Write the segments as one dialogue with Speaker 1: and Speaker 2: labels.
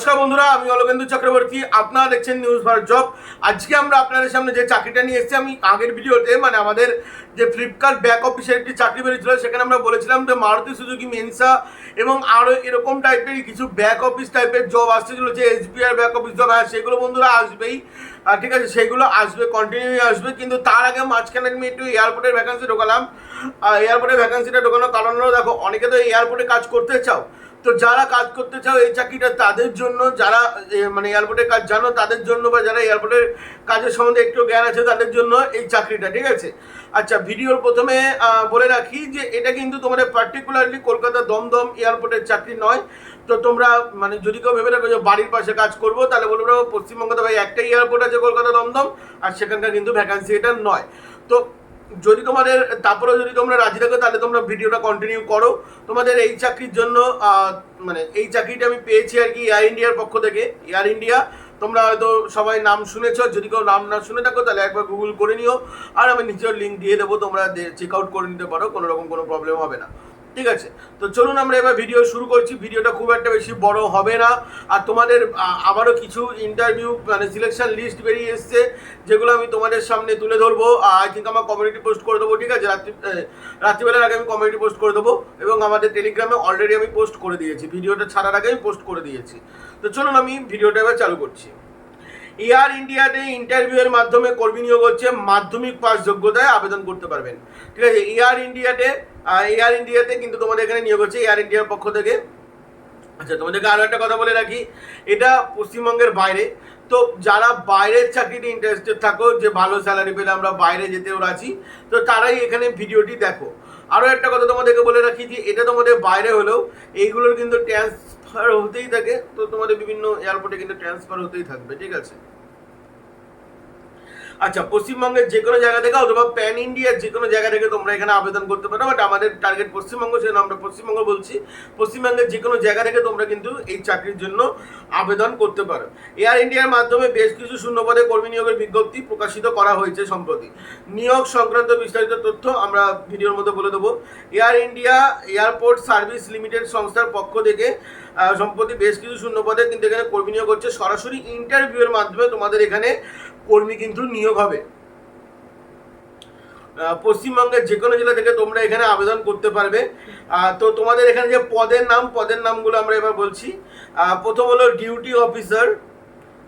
Speaker 1: নমস্কার বন্ধুরা, আমি অলকেন্দু চক্রবর্তী। আপনারা দেখছেন নিউজ ভারত জব আজকে আমরা আপনাদের সামনে যে চাকরিটা নিয়ে এসেছি, আমি আগের ভিডিওতে মানে আমাদের যে ফ্লিপকার্ট ব্যাক অফিসের একটি চাকরি বেরিয়েছিল, সেখানে আমরা বলেছিলাম যে মারুতি সুজুকি মেনসা এবং আরও এরকম টাইপের কিছু ব্যাক অফিস টাইপের জব আসতেছিল যে এসবিআই ব্যাক অফিস জব হ্যাঁ সেগুলো বন্ধুরা আসবেই। ঠিক আছে, সেগুলো আসবে কন্টিনিউ আসবে, কিন্তু তার আগে মাঝখানে আমি একটু এয়ারপোর্টের ভ্যাকান্সি ঢোকালাম। এয়ারপোর্টের ভ্যাকান্সিটা ঢোকানোর কারণ হলো, দেখো, অনেকে তো এয়ারপোর্টে কাজ করতে চাও তো যারা কাজ করতে চাও এই চাকরিটা তাদের জন্য, যারা মানে এয়ারপোর্টের কাজ জানো, তাদের জন্য বা যারা এয়ারপোর্টের কাজের সম্বন্ধে একটু জ্ঞান আছে, তাদের জন্য এই চাকরিটা, ঠিক আছে? আচ্ছা ভিডিওর প্রথমে বলে রাখি যে এটা কিন্তু তোমাদের পার্টিকুলারলি কলকাতা দমদম এয়ারপোর্টের চাকরি নয়। তো তোমরা মানে যদি কেউ ভেবে রাখো যে বাড়ির পাশে কাজ করব, তাহলে বলব পশ্চিমবঙ্গে ভাই একটাই এয়ারপোর্ট আছে কলকাতা দমদম, আর সেখানকার কিন্তু ভ্যাকান্সি এটা নয়। তো যদি তোমাদের, তারপরেও যদি তোমরা রাজি থাকো, তাহলে তোমরা ভিডিওটা কন্টিনিউ করো। তোমাদের এই চাকরির জন্য মানে এই চাকরিটা আমি পেয়েছি আর কি এয়ার ইন্ডিয়ার পক্ষ থেকে। এয়ার ইন্ডিয়া তোমরা হয়তো সবাই নাম শুনেছ। যদি কেউ নাম না শুনে থাকো, তাহলে একবার গুগল করে নিও। আর আমি নিজের লিঙ্ক দিয়ে দেবো, তোমরা চেক আউট করে নিতে পারো, কোনো রকম কোনো প্রবলেম হবে না। ঠিক আছে? তো চলুন আমরা এবার ভিডিও শুরু করছি। ভিডিওটা খুব একটা বেশি বড় হবে না। আর তোমাদের আবারও কিছু ইন্টারভিউ মানে সিলেকশন লিস্ট বেরিয়ে এসছে, যেগুলো আমি তোমাদের সামনে তুলে ধরবো। আই থিঙ্ক আমার কমিউনিটি পোস্ট করে দেবো, ঠিক আছে? রাত্রি রাত্রিবেলার আগে আমি কমিউনিটি পোস্ট করে দেবো, এবং আমাদের টেলিগ্রামে অলরেডি আমি পোস্ট করে দিয়েছি। ভিডিওটা ছাড়ার আগে আমি পোস্ট করে দিয়েছি। তো চলুন আমি ভিডিওটা এবার চালু করছি। এয়ার ইন্ডিয়াতে ইন্টারভিউয়ের মাধ্যমে কর্মী নিয়োগ হচ্ছে, মাধ্যমিক পাস যোগ্যতায় আবেদন করতে পারবেন। ঠিক আছে, এয়ার ইন্ডিয়াতে এয়ার ইন্ডিয়াতে কিন্তু তোমাদের এখানে নিয়োগ হচ্ছে, এয়ার ইন্ডিয়ার পক্ষ থেকে। আচ্ছা তোমাদেরকে আরও একটা কথা বলে রাখি, এটা পশ্চিমবঙ্গের বাইরে। তো যারা বাইরের চাকরিতে ইন্টারেস্টেড থাকো, যে ভালো স্যালারি পেলে আমরা বাইরে যেতেও রাজি, তো তারাই এখানে ভিডিওটি দেখো। আরও একটা কথা তোমাদেরকে বলে রাখি যে, এটা তোমাদের বাইরে হলেও এইগুলোর কিন্তু ট্রান্সফার হতেই থাকে। তো তোমাদের বিভিন্ন এয়ারপোর্টে কিন্তু ট্রান্সফার হতেই থাকবে, ঠিক আছে? আচ্ছা পশ্চিমবঙ্গের যে কোনো জায়গা থেকে অথবা প্যান ইন্ডিয়ার যে কোনো জায়গা থেকে তোমরা এখানে আবেদন করতে পারো বাট আমাদের টার্গেট পশ্চিমবঙ্গ, সেজন্য আমরা পশ্চিমবঙ্গ বলছি। পশ্চিমবঙ্গের যে কোনো জায়গা থেকে তোমরা কিন্তু এই চাকরির জন্য আবেদন করতে পারো। এয়ার ইন্ডিয়ার মাধ্যমে বেশ কিছু শূন্যপদে কর্মী নিয়োগের বিজ্ঞপ্তি প্রকাশিত করা হয়েছে সম্প্রতি। নিয়োগ সংক্রান্ত বিস্তারিত তথ্য আমরা ভিডিওর মধ্যে বলে দেবো। Air India airport service limited সংস্থার পক্ষ থেকে সম্প্রতি বেশ কিছু শূন্যপদে কিন্তু এখানে কর্মী নিয়োগ হচ্ছে। সরাসরি ইন্টারভিউয়ের মাধ্যমে তোমাদের এখানে কর্মী কিন্তু নিয়োগ হবে। পশ্চিমবঙ্গের যে কোনো জেলা থেকে তোমরা এখানে আবেদন করতে পারবে। তো তোমাদের এখানে যে পদের নাম, পদের নামগুলো আমরা এবার বলছি। প্রথম হলো ডিউটি অফিসার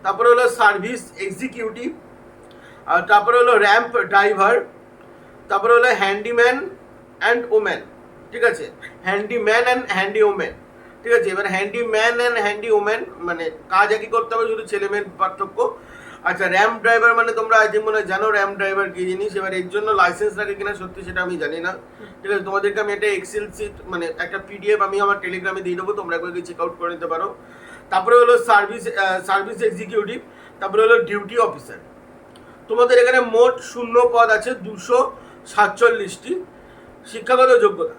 Speaker 1: তারপরে হলো সার্ভিস এক্সিকিউটিভ তারপরে হলো র্যাম্প ড্রাইভার তারপরে হলো হ্যান্ডিম্যান অ্যান্ড ওম্যান ঠিক আছে? হ্যান্ডিম্যান অ্যান্ড হ্যান্ডি ওম্যান ঠিক আছে? এবার হ্যান্ডিম্যান অ্যান্ড হ্যান্ডি ওম্যান মানে কাজ একই করতে হবে, শুধু ছেলে মেয়ের পার্থক্য। আচ্ছা র্যাম ড্রাইভার মানে তোমরা থিঙ্ক মনে জানো র্যাম ড্রাইভার কি জিনিস? এবার এর জন্য লাইসেন্স লাগে কিনা সত্যি সেটা আমি জানি না। ঠিক আছে, তোমাদেরকে আমি একটা এক্সেল সিট মানে একটা পিডিএফ আমি আমার টেলিগ্রামে দিয়ে দেবো, তোমরা একবার চেক আউট করে নিতে পারো। তারপরে হলো সার্ভিস সার্ভিস এক্সিকিউটিভ তারপরে হলো ডিউটি অফিসার তোমাদের এখানে মোট শূন্য পদ আছে দুশো সাতচল্লিশটি শিক্ষাগত যোগ্যতা।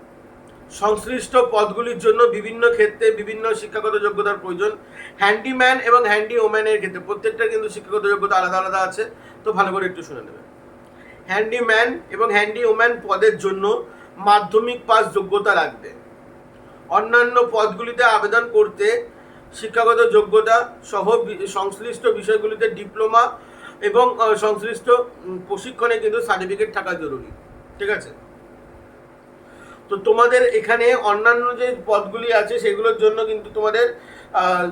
Speaker 1: সংশ্লিষ্ট পদগুলির জন্য বিভিন্ন ক্ষেত্রে বিভিন্ন শিক্ষাগত যোগ্যতার প্রয়োজন। হ্যান্ডিম্যান এবং হ্যান্ডি ওম্যানের ক্ষেত্রে প্রত্যেকটা কিন্তু শিক্ষাগত যোগ্যতা আলাদা আলাদা আছে। তো ভালো করে একটু শুনে নেবে হ্যান্ডিম্যান এবং হ্যান্ডি ওম্যান পদের জন্য মাধ্যমিক পাস যোগ্যতা লাগবে। অন্যান্য পদগুলিতে আবেদন করতে শিক্ষাগত যোগ্যতা সহ সংশ্লিষ্ট বিষয়গুলিতে ডিপ্লোমা এবং সংশ্লিষ্ট প্রশিক্ষণে কিন্তু সার্টিফিকেট থাকা জরুরি। ঠিক আছে? তো তোমাদের এখানে অন্যান্য যে পদগুলি আছে, সেগুলোর জন্য কিন্তু তোমাদের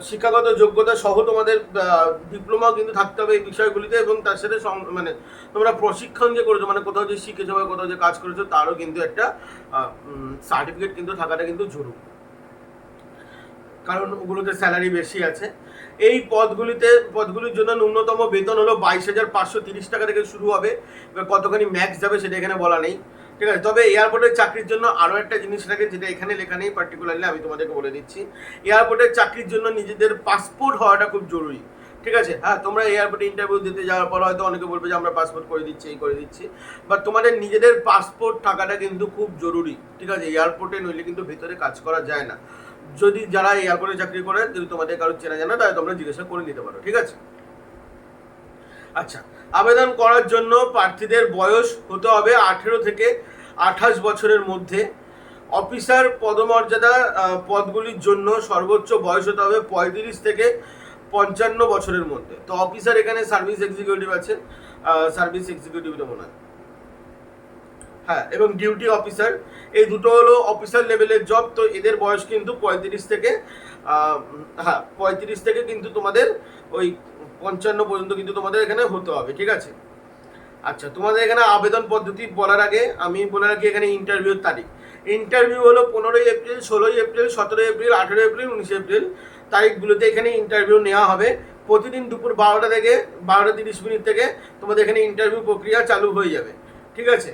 Speaker 1: শিক্ষাগত যোগ্যতা সহ তোমাদের ডিপ্লোমা কিন্তু থাকতে হবে এই বিষয়গুলিতে এবং তার সাথে মানে তোমরা প্রশিক্ষণ যে করেছ মানে কোথাও যে শিখেছো বা কোথাও যে কাজ করেছ, তারও কিন্তু একটা সার্টিফিকেট কিন্তু থাকাটা কিন্তু জরুরি। কারণ ওগুলোতে স্যালারি বেশি আছে। এই পদগুলিতে, পদগুলির জন্য ন্যূনতম বেতন হলো বাইশ হাজার পাঁচশো তিরিশ টাকা থেকে শুরু হবে। এবার কতখানি ম্যাক্স যাবে সেটা এখানে বলা নেই। ঠিক আছে? তবে এয়ারপোর্টের চাকরির জন্য আরও একটা জিনিস থাকে যেটা এখানে লেখা নেই পার্টিকুলারলি আমি তোমাদেরকে বলে দিচ্ছি। এয়ারপোর্টের চাকরির জন্য নিজেদের পাসপোর্ট হওয়াটা খুব জরুরি, ঠিক আছে? হ্যাঁ তোমরা এয়ারপোর্টে ইন্টারভিউ দিতে যাওয়ার পর হয়তো অনেকে বলবে যে আমরা পাসপোর্ট করে দিচ্ছি, এই করে দিচ্ছি। বাট তোমাদের নিজেদের পাসপোর্ট থাকাটা কিন্তু খুব জরুরি, ঠিক আছে? এয়ারপোর্টে নইলে কিন্তু ভেতরে কাজ করা যায় না। যদি যারা এয়ারপোর্টে চাকরি করে, যদি তোমাদের কারও চেনা জানা, তাহলে তোমরা জিজ্ঞাসা করে নিতে পারো, ঠিক আছে? আচ্ছা আবেদন করার জন্য প্রার্থীদের বয়স হতে হবে আঠেরো থেকে আঠাশ বছরের মধ্যে। অফিসার পদমর্যাদা পদগুলির জন্য সর্বোচ্চ বয়স হতে হবে পঁয়ত্রিশ থেকে পঞ্চান্ন বছরের মধ্যে। তো অফিসার এখানে সার্ভিস এক্সিকিউটিভ আছে সার্ভিস এক্সিকিউটিভটা মনে হয়। হ্যাঁ এবং ডিউটি অফিসার, এই দুটো হলো অফিসার লেভেলের জব, তো এদের বয়স কিন্তু পঁয়ত্রিশ থেকে হ্যাঁ পঁয়ত্রিশ থেকে কিন্তু তোমাদের ওই পঞ্চান্ন পর্যন্ত কিন্তু তোমাদের এখানে হতে হবে, ঠিক আছে? আচ্ছা তোমাদের এখানে আবেদন পদ্ধতি বলার আগে আমি বলে রাখি এখানে ইন্টারভিউর তারিখ। ইন্টারভিউ হলো পনেরোই এপ্রিল, ষোলোই এপ্রিল, সতেরোই এপ্রিল, আঠেরোই এপ্রিল, উনিশে এপ্রিল। তারিখগুলোতে এখানে ইন্টারভিউ নেওয়া হবে। প্রতিদিন দুপুর বারোটা থেকে, বারোটা তিরিশ মিনিট থেকে তোমাদের এখানে ইন্টারভিউ প্রক্রিয়া চালু হয়ে যাবে, ঠিক আছে?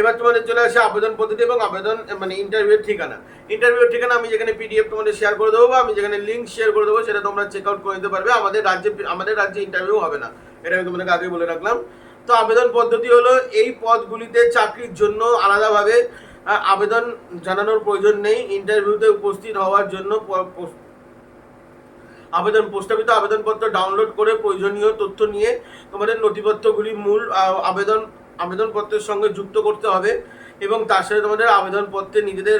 Speaker 1: এবার তোমাদের চলে আসে আবেদন পদ্ধতি এবং আবেদন মানে ইন্টারভিউর ঠিকানা। ইন্টারভিউর ঠিকানা আমি যেখানে পিডিএফ তোমাদের শেয়ার করে দেবো বা আমি যেখানে লিঙ্ক শেয়ার করে দেবো সেটা তোমরা চেক আউট করে নিতে পারবে। আমাদের রাজ্যে আমাদের রাজ্যে ইন্টারভিউ হবে না। এটা আমি তোমাদেরকে আগে বলে রাখলাম। তো আবেদন পদ্ধতি হলো এই পদগুলিতে চাকরির জন্য আলাদাভাবে আবেদন জানানোর প্রয়োজন নেই। ইন্টারভিউতে উপস্থিত হওয়ার জন্য আবেদন প্রস্তাবিত আবেদনপত্র ডাউনলোড করে প্রয়োজনীয় তথ্য নিয়ে তোমাদের নথিপত্রগুলি মূল আবেদন আবেদনপত্রের সঙ্গে যুক্ত করতে হবে এবং তার সাথে তোমাদের আবেদনপত্রে নিজেদের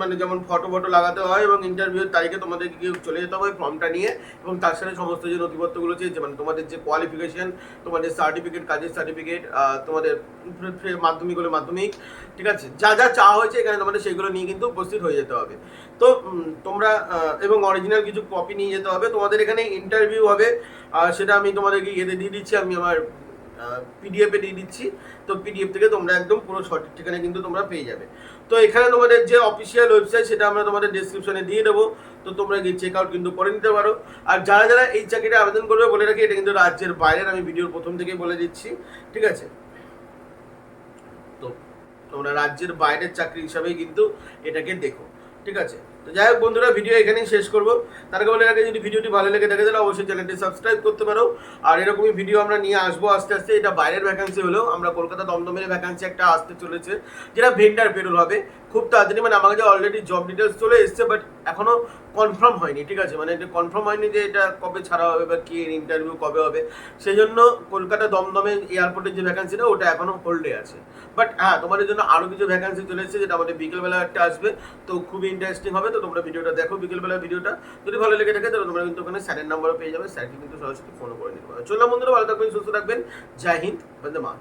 Speaker 1: মানে যেমন ফটো ফটো লাগাতে হয় এবং ইন্টারভিউর তারিখে তোমাদেরকে গিয়ে চলে যেতে হবে ফর্মটা নিয়ে এবং তার সাথে সমস্ত যে নথিপত্রগুলো চেয়েছে মানে তোমাদের যে কোয়ালিফিকেশন তোমাদের সার্টিফিকেট কাজের সার্টিফিকেট তোমাদের মাধ্যমিক হলে মাধ্যমিক, ঠিক আছে? যা যা চাওয়া হয়েছে এখানে তোমাদের সেগুলো নিয়ে কিন্তু উপস্থিত হয়ে যেতে হবে। তো তোমরা এবং অরিজিনাল কিছু কপি নিয়ে যেতে হবে। তোমাদের এখানে ইন্টারভিউ হবে সেটা আমি তোমাদেরকে ইয়েতে দিয়ে দিচ্ছি। আমি আমার পিডিএফে দিয়ে দিচ্ছি। তো পিডিএফ থেকে তোমরা একদম পুরো সঠিক ঠিকানা কিন্তু তোমরা পেয়ে যাবে। তো এখানে তোমাদের যে অফিসিয়াল ওয়েবসাইট সেটা আমরা তোমাদের ডিসক্রিপশনে দিয়ে দেবো। তো তোমরা গিয়ে চেক আউট কিন্তু করে নিতে পারো। আর যারা যারা এই চাকরিটা আবেদন করবে, বলে রাখি, এটা কিন্তু রাজ্যের বাইরের আমি ভিডিওর প্রথম থেকেই বলে দিচ্ছি। ঠিক আছে? তো তোমরা রাজ্যের বাইরের চাকরি হিসাবেই কিন্তু এটাকে দেখো। ঠিক আছে? তো যাই হোক বন্ধুরা ভিডিও এখানেই শেষ করব। তার আগে বলে যদি ভিডিওটি ভালো লেগে থাকে, তাহলে অবশ্যই চ্যানেলটি সাবস্ক্রাইব করতে পারো। আর এরকমই ভিডিও আমরা নিয়ে আসব আস্তে আস্তে। এটা বাইরের ভ্যাকান্সি হলেও আমরা কলকাতা দমদমের ভ্যাকান্সি একটা আসতে চলেছে, যেটা ভেন্ডার পেরোল হবে। খুব তাড়াতাড়ি মানে আমার কাছে অলরেডি জব ডিটেলস চলে এসছে বাট এখনও কনফার্ম হয়নি, ঠিক আছে? মানে এটা কনফার্ম হয়নি যে এটা কবে ছাড়া হবে বা কি ইন্টারভিউ কবে হবে। সেই জন্য কলকাতা দমদমে এয়ারপোর্টের যে ভ্যাকান্সিটা ওটা এখনও হোল্ডে আছে। বাট হ্যাঁ তোমাদের জন্য আরও কিছু ভ্যাকান্সি চলে এসেছে, যেটা আমাদের বিকেলবেলা একটা আসবে, তো খুবই ইন্টারেস্টিং হবে। তো তোমরা ভিডিওটা দেখো বিকেলবেলা ভিডিওটা যদি ভালো লেগে থাকে, তাহলে তোমরা কিন্তু ওখানে স্যারের নাম্বারও পেয়ে যাবে। স্যারকে কিন্তু সরাসরি ফোনও করে নিতে পারো। চললাম বন্ধুরা, ভালো থাকবেন, সুস্থ থাকবেন। জয় হিন্দ, বন্দে মা